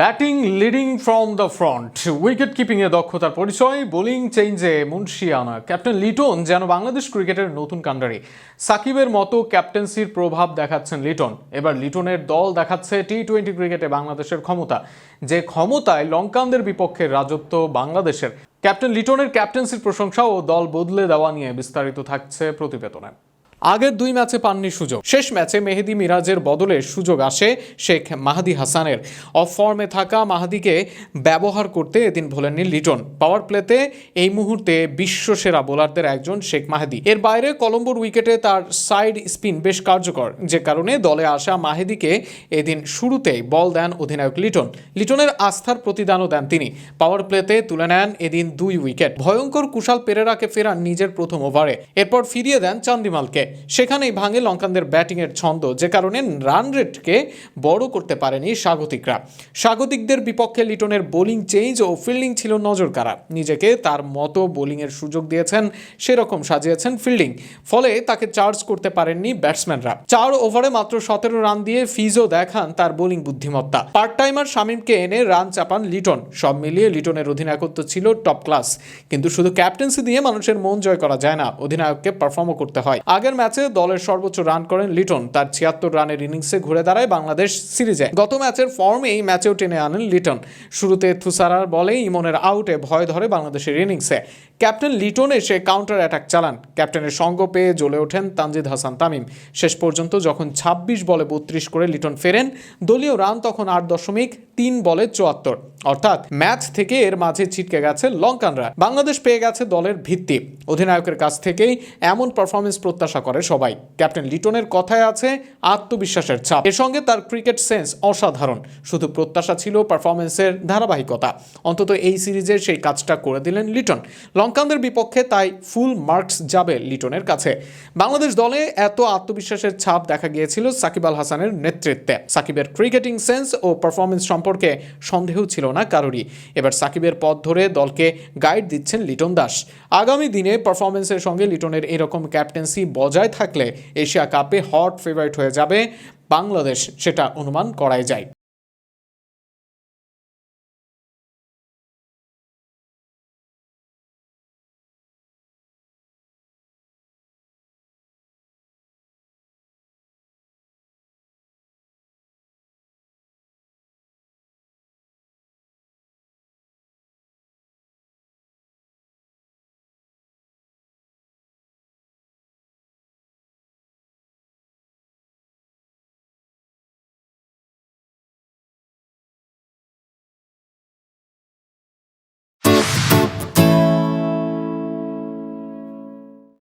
Batting leading from the front, wicket keeping এ দক্ষতার পরিচয়, bowling চেঞ্জে মুন্সিয়ানা, ক্যাপ্টেন লিটন যেন বাংলাদেশ ক্রিকেটের নতুন কাণ্ডারি সাকিবের মতো ক্যাপ্টেন্সির প্রভাব দেখাচ্ছেন লিটন। এবার লিটনের দল দেখাচ্ছে টি টোয়েন্টি ক্রিকেটে বাংলাদেশের ক্ষমতা, যে ক্ষমতায় লঙ্কানদের বিপক্ষে রাজত্ব বাংলাদেশের। ক্যাপ্টেন লিটনের ক্যাপ্টেন্সির প্রশংসা ও দল বদলে দেওয়া নিয়ে বিস্তারিত থাকছে প্রতিবেদনে। আগের দুই ম্যাচে পাননি সুযোগ। শেষ ম্যাচে মেহেদি মিরাজের বদলে সুযোগ আসে শেখ মাহাদি হাসানের। অফ ফর্মে থাকা মাহাদিকে ব্যবহার করতে এদিন ভোলেননি লিটন। পাওয়ার প্লেতে এই মুহূর্তে বিশ্বসেরা বোলারদের একজন শেখ মাহাদি। এর বাইরে কলম্বোর উইকেটে তার সাইড স্পিন বেশ কার্যকর। যে কারণে দলে আসা মাহেদিকে এদিন শুরুতেই বল দেন অধিনায়ক লিটন। লিটনের আস্থার প্রতিদানও দেন তিনি। পাওয়ার প্লেতে তুলে নেন এদিন দুই উইকেট। ভয়ঙ্কর কুশাল পেরেরাকে ফেরান নিজের প্রথম ওভারে। এরপর ফিরিয়ে দেন চান্দিমালকে। সেখানেই ভাঙে লঙ্কানদের ব্যাটিংয়ের ছন্দ, যে কারণে রান রেটকে বড় করতে পারেনি স্বাগতিকরা। স্বাগতিকদের বিপক্ষে লিটনের বোলিং চেঞ্জ ও ফিল্ডিং ছিল নজর কাড়া নিজেকে তার মতো বোলিংয়ের সুযোগ দিয়েছেন, সেরকম সাজিয়েছেন ফিল্ডিং। ফলে তাকে চার্জ করতে পারেননি ব্যাটসম্যানরা। চার ওভারে মাত্র সতেরো রান দিয়ে ফিজও দেখান তার বোলিং বুদ্ধিমত্তা। পার্ট টাইমার শামিমকে এনে রান চাপান লিটন। সব মিলিয়ে লিটনের অধিনায়কত্ব ছিল টপ ক্লাস। কিন্তু শুধু ক্যাপ্টেন্সি দিয়ে মানুষের মন জয় করা যায় না, অধিনায়ককে পারফর্মও করতে হয়। আগের ম্যাচে দলের সর্বোচ্চ রান করেন লিটন। তার ছিয়াত্তর রানের ইনিংসে ঘুরে দাঁড়ায় বাংলাদেশ সিরিজে। গত ম্যাচের ফর্মে এই ম্যাচেও টেনে আনেন লিটন। শুরুতে থুসারার বলে ইমনের আউটে ভয় ধরে বাংলাদেশের ইনিংসে। ক্যাপ্টেন লিটন এসে কাউন্টার অ্যাটাক চালান। ক্যাপ্টেনের সঙ্গ পেয়ে জ্বলে ওঠেন তানজিদ হাসান তামিম। শেষ পর্যন্ত যখন ২৬ বলে বত্রিশ করে লিটন ফেরেন, দলীয় রান তখন আট দশমিক তিন বলে চুয়াত্তর। অর্থাৎ ম্যাচ থেকে এর মাঝে ছিটকে গেছে লঙ্কানরা। বাংলাদেশ পেয়ে গেছে দলের ভিত্তি। অধিনায়কের কাছ থেকেই এমন পারফরমেন্স প্রত্যাশা করে সবাই। ক্যাপ্টেন লিটনের কথায় আছে আত্মবিশ্বাসের ছাপ। এর সঙ্গে তার ক্রিকেট সেন্স অসাধারণ। শুধু প্রত্যাশা ছিল পারফরমেন্সের ধারাবাহিকতা। অন্তত এই সিরিজের সেই কাজটা করে দিলেন লিটন। লঙ্কানদের বিপক্ষে তাই ফুল মার্কস যাবে লিটনের কাছে। বাংলাদেশ দলে এত আত্মবিশ্বাসের ছাপ দেখা গিয়েছিল সাকিব আল হাসানের নেতৃত্বে। সাকিবের ক্রিকেটিং সেন্স ও পারফরমেন্স সম্পর্কে সন্দেহ ছিল না কারোরই। এবার সাকিবের পথ ধরে দলকে গাইড দিচ্ছেন লিটন দাস। আগামী দিনে পারফরমেন্সের সঙ্গে লিটনের এরকম ক্যাপ্টেন্সি বজায় থাকলে এশিয়া কাপে হট ফেভারিট হয়ে যাবে বাংলাদেশ, সেটা অনুমান করাই যায়।